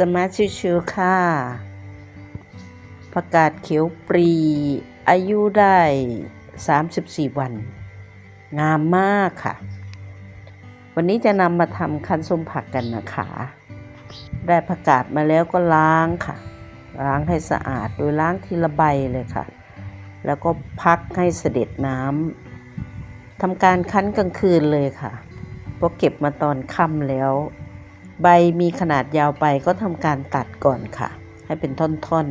สมาชิชิวค่ะประกาศเขียวปรี อายุได้ 34 วัน งามมากค่ะ วันนี้จะนำมาทำคั้นส้มผักกันนะคะ ได้ประกาศมาแล้วก็ล้างค่ะ ล้างให้สะอาดโดยล้างทีละใบเลยค่ะ แล้วก็พักให้เสด็จน้ำทำการคั้นกลางคืนเลยค่ะเพราะเก็บมาตอนค่ำแล้ว ใบมีขนาดยาวไปก็ทำการตัดก่อนค่ะ ให้เป็นท่อน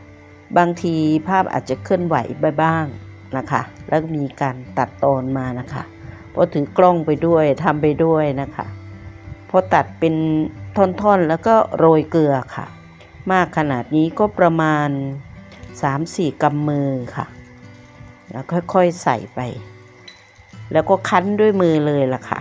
ๆ บางทีภาพอาจจะเคลื่อนไหวไปบ้างนะคะ แล้วมีการตัดตอนมานะคะเพราะถือกล้องไปด้วยทำไปด้วยนะคะพอตัดเป็นท่อนๆแล้วก็โรยเกลือค่ะ มากขนาดนี้ก็ประมาณ 3-4 กำมือค่ะ แล้วค่อยๆใส่ไป แล้วก็คั้นด้วยมือเลยล่ะค่ะ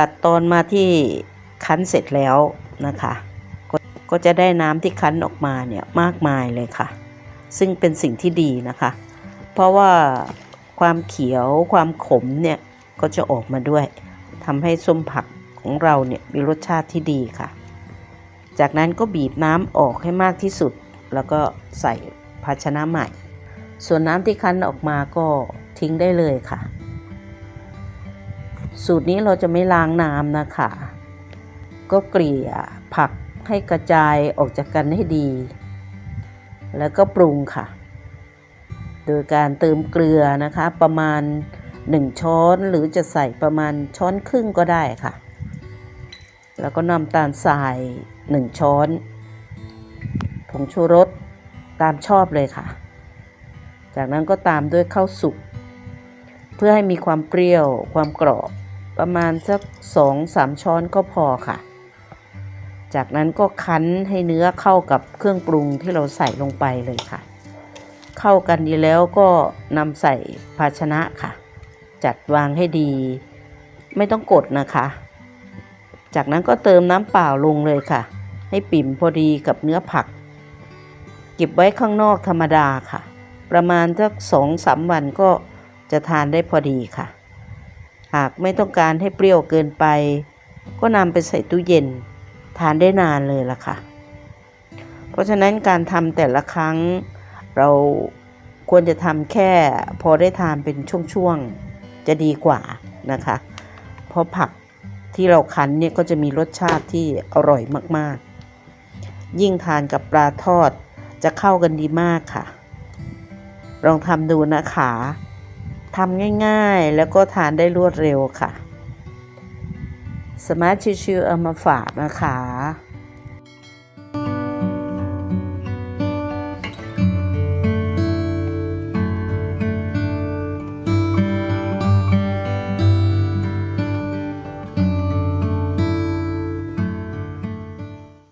ตัดตอนมาที่คั้นเสร็จแล้วนะคะกก็จะได้น้ำที่คั้นออกมาเนี่ยมากมายเลยค่ะ ซึ่งเป็นสิ่งที่ดีนะคะ เพราะว่าความเขียวความขมเนี่ยก็จะออกมาด้วยทำให้ส้มผักของเราเนี่ยมีรสชาติที่ดีค่ะ จากนั้นก็บีบน้ำออกให้มากที่สุด แล้วก็ใส่ภาชนะใหม่ ส่วนน้ำที่คั้นออกมาก็ทิ้งได้เลยค่ะ สูตรนี้เราจะไม่ล้างน้ำนะคะ ก็เกลี่ยผักให้กระจายออกจากกันให้ดี แล้วก็ปรุงค่ะ โดยการเติมเกลือนะคะประมาณ 1 ช้อนหรือจะใส่ประมาณช้อนครึ่งก็ได้ค่ะ แล้วก็น้ำตาลทราย 1 ช้อนผงชูรสตามชอบเลยค่ะ จากนั้นก็ตามด้วยข้าวสุกเพื่อให้มีความเปรี้ยวความกรอบ ประมาณสักสองสามช้อนก็พอค่ะ จากนั้นก็คั้นให้เนื้อเข้ากับเครื่องปรุงที่เราใส่ลงไปเลยค่ะ เข้ากันดีแล้วก็นำใส่ภาชนะค่ะ จัดวางให้ดี ไม่ต้องกดนะคะ จากนั้นก็เติมน้ำเปล่าลงเลยค่ะ ให้ปิ่มพอดีกับเนื้อผัก เก็บไว้ข้างนอกธรรมดาค่ะ ประมาณสักสองสามวันก็จะทานได้พอดีค่ะ หากไม่ต้องการให้เปรี้ยวเกินไป ก็นำไปใส่ตู้เย็น ทานได้นานเลยล่ะค่ะ เพราะฉะนั้นการทำแต่ละครั้ง เราควรจะทำแค่พอได้ทานเป็นช่วงๆ จะดีกว่านะคะ เพราะผักที่เราคั้นเนี่ยก็จะมีรสชาติที่อร่อยมากๆ ยิ่งทานกับปลาทอดจะเข้ากันดีมากค่ะ ลองทำดูนะคะ ทำง่ายๆ แล้วก็ทานได้รวดเร็วค่ะ สมาร์ทชิวๆเอามาฝากนะคะ